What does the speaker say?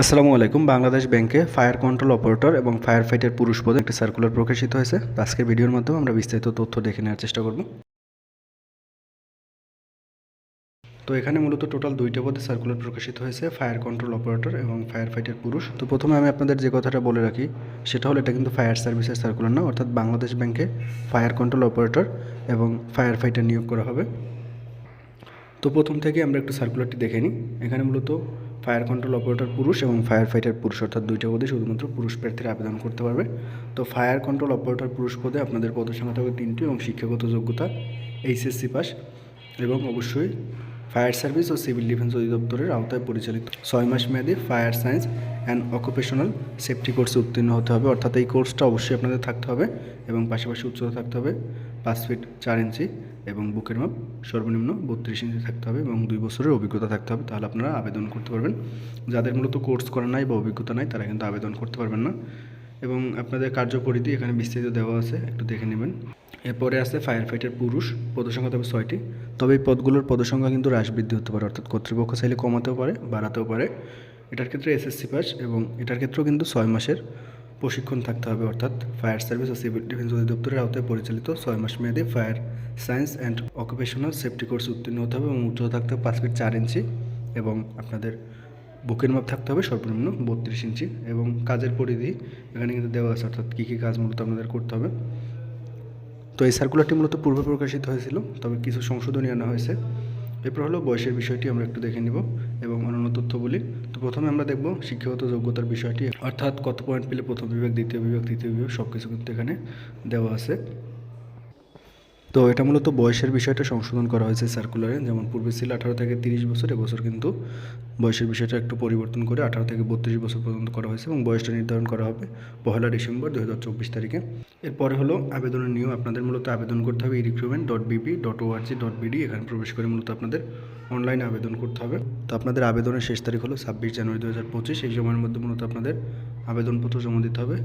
আসসালামু আলাইকুম। বাংলাদেশ ব্যাংকে ফায়ার কন্ট্রোল অপারেটর এবং ফায়ার ফাইটার পুরুষ পদে একটি সার্কুলার প্রকাশিত হয়েছে। আজকের ভিডিওর মাধ্যমে আমরা বিস্তারিত তথ্য দেখে নেওয়ার চেষ্টা করব। তো এখানে মূলত টোটাল দুইটা পদে সার্কুলার প্রকাশিত হয়েছে, ফায়ার কন্ট্রোল অপারেটর এবং ফায়ার ফাইটার পুরুষ। তো প্রথমে আমি আপনাদের যে কথাটা বলে রাখি, সেটা হলো এটা কিন্তু ফায়ার সার্ভিসের সার্কুলার না, অর্থাৎ বাংলাদেশ ব্যাংকে ফায়ার কন্ট্রোল অপারেটর এবং ফায়ার ফাইটার নিয়োগ করা হবে। তো প্রথম থেকে আমরা একটু সার্কুলারটি দেখে নিই। এখানে মূলত ফায়ার কন্ট্রোল অপারেটর পুরুষ এবং ফায়ার ফাইটার পুরুষ, অর্থাৎ দুইটা পদে শুধুমাত্র পুরুষ প্রার্থীরা আবেদন করতে পারবে। তো ফায়ার কন্ট্রোল অপারেটর পুরুষ পদে আপনাদের পদের সংখ্যা থাকবে তিনটি এবং শিক্ষাগত যোগ্যতা এইচএসসি পাস এবং অবশ্যই ফায়ার সার্ভিস ও সিভিল ডিফেন্স অধিদপ্তরের আওতায় পরিচালিত। ছয় মাস মেয়াদী fire science and occupational safety কোর্সে উত্তীর্ণ হতে হবে, অর্থাৎ এই কোর্সটা অবশ্যই আপনাদের থাকতে হবে এবং পাশাপাশি উচ্চতা থাকতে হবে। পাঁচ ফিট চার ইঞ্চি এবং বুকের মাপ সর্বনিম্ন বত্রিশ ইঞ্চি থাকতে হবে এবং দুই বছরের অভিজ্ঞতা থাকতে হবে, তাহলে আপনারা আবেদন করতে পারবেন। যাদের মূলত কোর্স করা নাই বা অভিজ্ঞতা নাই, তারা কিন্তু আবেদন করতে পারবেন না। এবং আপনাদের কার্যপরিধি এখানে বিস্তারিত দেওয়া আছে, একটু দেখে নেবেন। এরপরে আছে ফায়ার ফাইটার পুরুষ, পদসংখ্যা তবে ছয়টি। তবে এই পদগুলোর পদসংখ্যা কিন্তু হ্রাস বৃদ্ধি হতে পারে, অর্থাৎ কর্তৃপক্ষ চাইলে কমাতেও পারে, বাড়াতেও পারে। এটার ক্ষেত্রে এসএসসি পাস এবং এটার ক্ষেত্রেও কিন্তু ছয় মাসের প্রশিক্ষণ থাকতে হবে, অর্থাৎ ফায়ার সার্ভিস ও সিভিল ডিফেন্স অধিদপ্তরের আওতায় পরিচালিত ছয় মাস মেয়াদী fire science and occupational safety course উত্তীর্ণ হতে হবে এবং উচ্চতা থাকতে হবে পাঁচ ফিট চার ইঞ্চি এবং আপনাদের বুকের মাপ থাকতে হবে সর্বনিম্ন বত্রিশ ইঞ্চি এবং কাজের পরিধি এখানে কিন্তু দেওয়া আছে, অর্থাৎ কী কী কাজ মূলত আপনাদের করতে হবে। তো এই সার্কুলারটি মূলত পূর্বে প্রকাশিত হয়েছিল, তবে কিছু সংশোধনী আনা হয়েছে। এরপর হলো বয়সের বিষয়টি আমরা একটু দেখে নিব। এবং অন্যান্য তথ্যগুলি। তো প্রথমে আমরা দেখব শিক্ষাগত যোগ্যতার বিষয়টি। অর্থাৎ কত পয়েন্ট পেলে প্রথম বিভাগ, দ্বিতীয় বিভাগ, তৃতীয় বিভাগ সব কিছু কিন্তু এখানে দেওয়া আছে। তো এটা মূলত বয়সের বিষয়টা সংশোধন করা হয়েছে সার্কুলারে যেমন পূর্বে ছিল আঠারো থেকে তিরিশ বছর, এবছর কিন্তু বয়সের বিষয়টা একটু পরিবর্তন করে আঠারো থেকে বত্রিশ বছর পর্যন্ত করা হয়েছে এবং বয়সটা নির্ধারণ করা হবে পহেলা ডিসেম্বর দু হাজার চব্বিশ তারিখে। এরপরে হলো আবেদনের নিয়ম। আপনাদের মূলত আবেদন করতে হবে e recruitment dot BP dot ORG dot BD এখানে প্রবেশ করে মূলত আপনাদের অনলাইনে আবেদন করতে হবে। তো আপনাদের আবেদনের শেষ তারিখ হলো ছাব্বিশ জানুয়ারি দু হাজার পঁচিশ। এই সময়ের মধ্যে মূলত আপনাদের আবেদনপত্র জমা দিতে হবে।